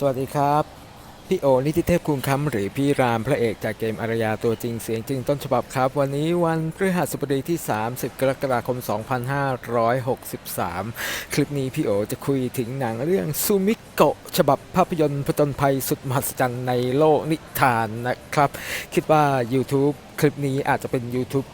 สวัสดีครับ พี่โอนิติเทพคุงคำหรือพี่รามพระเอกจากเกมอารยาตัวจริงเสียงจริงต้นฉบับครับ วันนี้วันพฤหัสบดีที่ 30 กรกฎาคม 2563 คลิปนี้พี่โอจะคุยถึงหนังเรื่องซูมิโกะฉบับภาพยนตร์ผจญภัยสุดมหัศจรรย์ในโลกนิทานนะครับ คิดว่า YouTube คลิปนี้อาจจะเป็น YouTube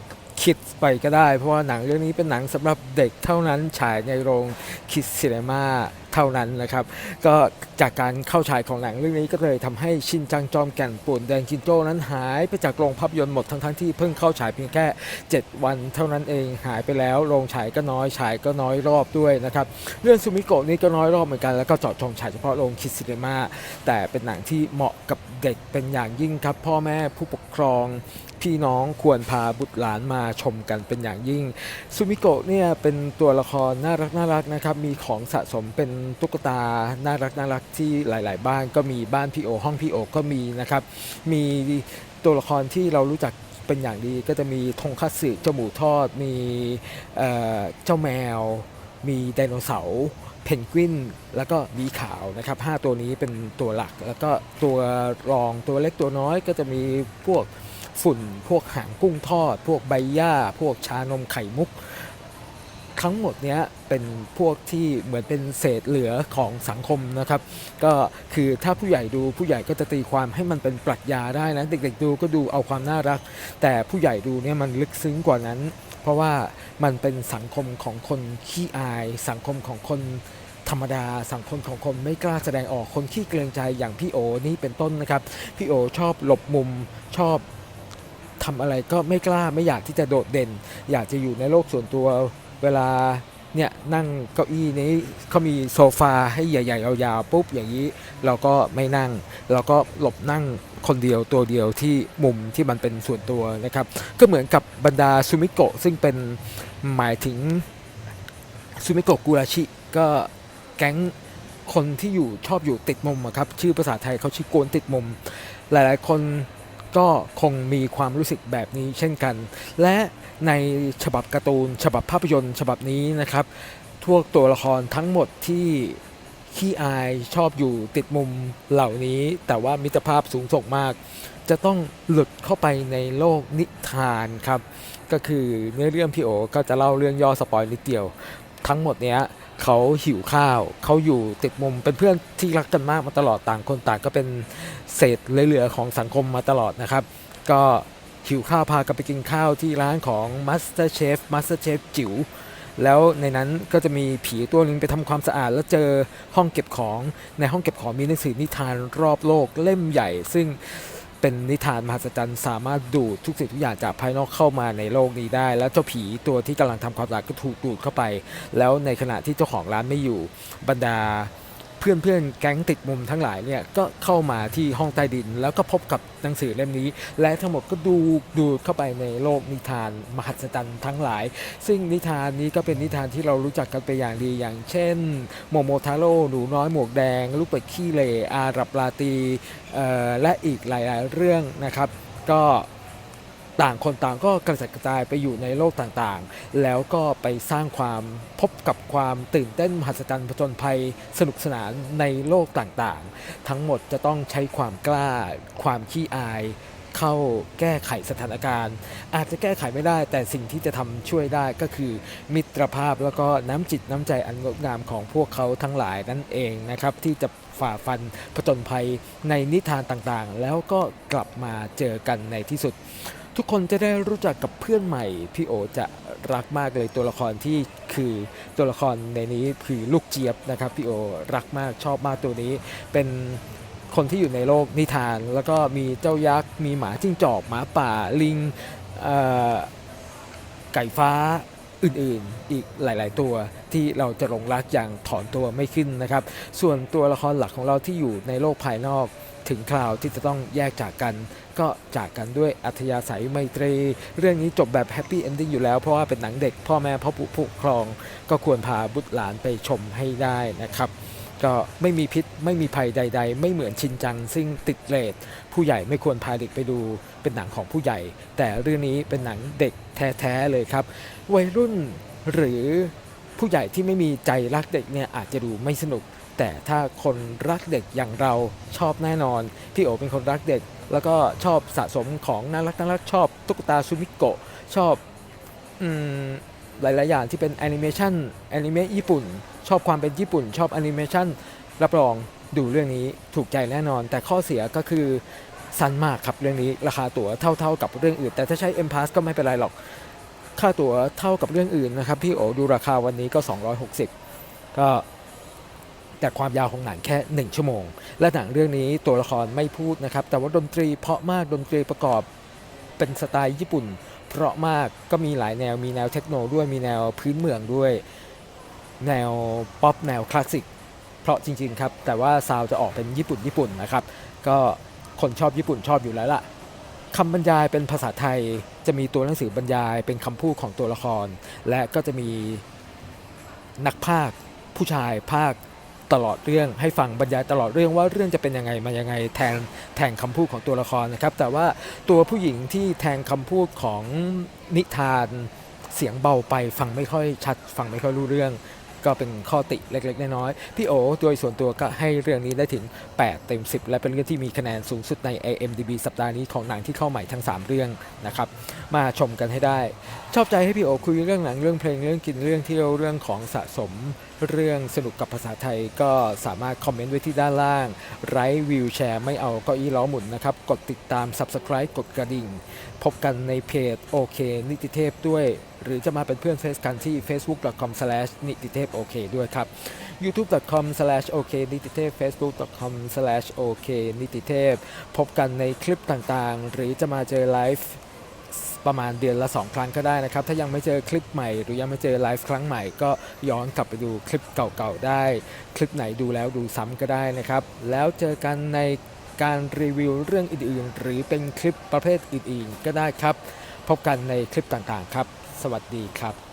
คิดไปก็ได้ เพราะว่าหนังเรื่องนี้เป็นหนังสำหรับเด็กเท่านั้นฉายในโรงคิดซีเนมา เท่านั้นนะครับ ก็จากการเข้าฉายของหนังเรื่องนี้ก็เลยทำให้ชินจังจอมแก่นป่วนแดงจินโจ้นั้นหายไปจากโรงภาพยนตร์หมดทั้งทั้งๆที่เพิ่งเข้าฉายเพียงแค่ 7 วันเท่านั้นเองหายไปแล้วโรงฉายก็น้อยฉายก็น้อยรอบด้วยนะครับเรื่องซูมิโกะนี้ก็น้อยรอบเหมือนกันแล้วก็เจาะจงฉายเฉพาะโรงคิดซีเนมาแต่เป็นหนังที่เหมาะ กับเด็กเป็นอย่างยิ่งครับ พ่อแม่ผู้ปกครองพี่น้องควรพาบุตรหลานมาชมกันเป็นอย่างยิ่งซูมิโกะเนี่ยเป็นตัวละครน่ารักน่ารักนะครับ มีของสะสมเป็นตุ๊กตาน่ารักน่ารักที่หลาย ๆ บ้านก็มีบ้านพี่โอ ห้องพี่โอก็มีนะครับ มีตัวละครที่เรารู้จักเป็นอย่างดีก็จะมีทงคัตสึเจ้าหมูทอด มีเอ่อเจ้าแมว มีไดโนเสาร์ เพนกวินแล้วก็หมีขาวนะครับห้าตัวนี้เป็นตัวหลัก แล้วก็ตัวรองตัวเล็กตัวน้อยก็จะมีพวกฝุ่น พวกหางกุ้งทอด พวกใบหญ้า พวกชานมไข่มุก ทั้งหมดเนี้ยเป็นพวกที่เหมือนเป็นเศษเหลือของสังคมนะครับ ก็คือถ้าผู้ใหญ่ดูผู้ใหญ่ก็จะตีความให้มันเป็นปรัชญาได้นะ เด็กๆดูก็ดูเอาความน่ารัก แต่ผู้ใหญ่ดูเนี่ยมันลึกซึ้งกว่านั้น เพราะว่ามันเป็นสังคมของคนขี้อาย สังคมของคนธรรมดา สังคมของคนไม่กล้าแสดงออกคนขี้เกรงใจอย่างพี่โอนี่เป็นต้นนะครับพี่โอชอบหลบมุมชอบทำอะไรก็ไม่กล้าไม่อยากที่จะโดดเด่น อยากจะอยู่ในโลกส่วนตัวเวลา เนี่ยนั่งเก้าอี้นี้เขามีโซฟาให้ใหญ่ๆยาวๆปุ๊บอย่างนี้เราก็ไม่นั่ง เราก็หลบนั่งคนเดียวตัวเดียวที่มุมที่มันเป็นส่วนตัวนะครับ ก็เหมือนกับบรรดาซูมิโกะซึ่งเป็นหมายถึงซูมิโกะกุราชิก็แก๊งคนที่อยู่ชอบอยู่ติดมุมครับชื่อภาษาไทยเขาชื่อโกนติดมุม หลายๆ คน ก็คงมีความรู้สึกแบบนี้เช่นกัน และในฉบับการ์ตูน ฉบับภาพยนตร์ฉบับนี้นะครับทั่วตัวละครทั้งหมดที่ขี้อายชอบอยู่ติดมุมเหล่านี้ แต่ว่ามิตรภาพสูงส่งมาก จะต้องหลุดเข้าไปในโลกนิทานครับ ก็คือเนื้อเรื่องพี่โอก็จะเล่าเรื่องย่อสปอยนิดเดียว ทั้งหมดเนี้ยเขาหิวข้าว เขาอยู่ติดมุมเป็นเพื่อนที่รักกันมากมาตลอดต่างคนต่างก็เป็นเศษเหลือของสังคมมาตลอดนะครับ ก็หิวข้าวพากันไปกินข้าวที่ร้านของ Master Chef Master Chef จิ๋วแล้วในนั้นก็จะมีผีตัวหนึ่งไปทำความสะอาด แล้วเจอห้องเก็บของในห้องเก็บของมีหนังสือนิทานรอบโลกเล่มใหญ่ ซึ่ง เป็นนิทานมหัศจรรย์สามารถดูดทุกสิ่งทุกอย่างจากภายนอกเข้ามาในโลกนี้ได้ แล้วเจ้าผีตัวที่กำลังทำความสะอาดก็ถูกดูดเข้าไป แล้วในขณะที่เจ้าของร้านไม่อยู่บรรดา เพื่อนเพื่อนแก๊งติดมุมทั้งหลายเนี่ยก็เข้ามาที่ห้องใต้ดิน แล้วก็พบกับหนังสือเล่มนี้ และทั้งหมดก็ดูดูเข้าไปในโลกนิทานมหัศจรรย์ทั้งหลาย ซึ่งนิทานนี้ก็เป็นนิทานที่เรารู้จักกันไปอย่างดีอย่างเช่น โมโมทาโร่หนูน้อยหมวกแดง ลูกเป็ดขี้เหร่อารับลาตีและอีกหลาย ๆ เรื่องนะครับ ก็ ต่างคนต่างก็กระจัดกระจายไปอยู่ในโลกต่างๆ แล้วก็ไปสร้างความพบกับความตื่นเต้นมหัศจรรย์ผจญภัยสนุกสนานในโลกต่างๆ ทั้งหมดจะต้องใช้ความกล้า ความขี้อาย เข้าแก้ไขสถานการณ์ อาจจะแก้ไขไม่ได้ แต่สิ่งที่จะทำช่วยได้ก็คือ มิตรภาพแล้วก็น้ำจิตน้ำใจอันงดงามของพวกเขาทั้งหลายนั่นเองนะครับที่จะฝ่าฟันผจญภัยในนิทานต่างๆ แล้วก็กลับมาเจอกันในที่สุด ทุกคนจะได้รู้จักกับเพื่อนใหม่ พี่โอจะรักมากเลยตัวละครที่คือตัวละครในนี้คือลูกเจี๊ยบนะครับพี่โอรักมากชอบมากตัวนี้ เป็นคนที่อยู่ในโลกนิทาน แล้วก็มีเจ้ายักษ์มีหมาจิ้งจอกหมาป่าลิงไก่ฟ้าอื่นๆ อีกหลาย ๆ ตัวที่เราจะหลงรักอย่างถอนตัวไม่ขึ้นนะครับ ส่วนตัวละครหลักของเราที่อยู่ในโลกภายนอก ถึงคราวที่จะต้องแยกจากกัน ก็จากกันด้วยอัธยาศัยไมตรี เรื่องนี้จบแบบแฮปปี้เอนดิ้งอยู่แล้วเพราะว่าเป็นหนังเด็กพ่อแม่พ่อผู้ปกครอง ก็ควรพาบุตรหลานไปชมให้ได้นะครับก็ไม่มีพิษไม่มีภัยใด ๆ ไม่เหมือนชินจัง ซึ่งติดเรทผู้ใหญ่ไม่ควรพาเด็กไปดู เป็นหนังของผู้ใหญ่ แต่เรื่องนี้เป็นหนังเด็กแท้ๆเลยครับ วัยรุ่นหรือผู้ใหญ่ที่ไม่มีใจรักเด็กเนี่ยอาจจะดูไม่สนุก แต่ถ้าคนรักเด็กอย่างเราชอบแน่นอน พี่โอเป็นคนรักเด็ก แล้วก็ชอบสะสมของน่ารักน่ารักชอบตุ๊กตาซูมิโกะชอบอหลาย ๆ อย่างที่เป็นแอนิเมชันแอนิเมะญี่ปุ่น ชอบความเป็นญี่ปุ่น ชอบแอนิเมชันรับรองดูเรื่องนี้ถูกใจแน่นอน แต่ข้อเสียก็คือสั้นมากครับเรื่องนี้ราคาตั๋วเท่า ๆ กับเรื่องอื่น แต่ถ้าใช้ M Pass ก็ไม่เป็นไรหรอก ค่าตั๋วเท่ากับเรื่องอื่นนะครับพี่โอดูราคาวันนี้ก็ 260 ก็ แต่ความยาวของหนังแค่ 1 ชั่วโมง และหนังเรื่องนี้ตัวละครไม่พูดนะครับ แต่ว่าดนตรีเพราะมากดนตรีประกอบเป็นสไตล์ญี่ปุ่น เพราะมากก็มีหลายแนวมีแนวเทคโนด้วยมีแนวพื้นเมืองด้วย แนวป๊อปแนวคลาสสิกเพราะจริง ๆ ครับ แต่ว่าซาวจะออกเป็นญี่ปุ่นญี่ปุ่นนะครับ ก็คนชอบญี่ปุ่นชอบอยู่แล้วล่ะคำบรรยายเป็นภาษาไทยจะมีตัวหนังสือบรรยายเป็นคำพูดของตัวละคร และก็จะมีนักพากย์ผู้ชายพากย์ ตลอดเรื่องให้ฟังบรรยายตลอดเรื่องว่าเรื่องจะเป็นยังไงมายังไงแทนแทงคำพูดของตัวละครนะครับ แต่ว่าตัวผู้หญิงที่แทงคำพูดของนิทานเสียงเบาไปฟังไม่ค่อยชัด ฟังไม่ค่อยรู้เรื่อง ก็เป็นข้อติเล็กๆ น้อยๆ พี่โอโดยส่วนตัวก็ให้เรื่องนี้ได้ถึง 8 เต็ม 10 และเป็นเรื่องที่มีคะแนนสูงสุดใน IMDb สัปดาห์นี้ของหนังที่เข้าใหม่ทั้ง 3 เรื่องนะครับ มาชมกันให้ได้ ชอบใจให้พี่โอคุยเรื่องหนังเรื่องเพลงเรื่องกินเรื่องเที่ยวเรื่องของสะสมเรื่องสนุกกับภาษาไทยก็สามารถคอมเมนต์ไว้ที่ด้านล่าง ไร้วิวแชร์ไม่เอาก้าอี้ล้อหมุนนะครับ กดติดตาม Subscribe กดกระดิ่ง พบกันในเพจโอเคนิติเทพด้วย หรือจะมาเป็นเพื่อนเฟซกันที่ facebook.com นิติเทพโอเคด้วยครับ youtube.com ok นิติเทพ facebook.com ok นิติเทพพบกันในคลิปต่างๆ หรือจะมาเจอไลฟ์ประมาณเดือนละ 2 ครั้งก็ได้นะครับ ถ้ายังไม่เจอคลิปใหม่ หรือยังไม่เจอไลฟ์ครั้งใหม่ ก็ย้อนกลับไปดูคลิปเก่าๆได้ คลิปไหนดูแล้วดูซ้ำก็ได้นะครับ แล้วเจอกันในการรีวิวเรื่องอื่นๆ หรือเป็นคลิปประเภทอื่นๆ ก็ได้ครับ พบกันในคลิปต่างๆครับ สวัสดีครับ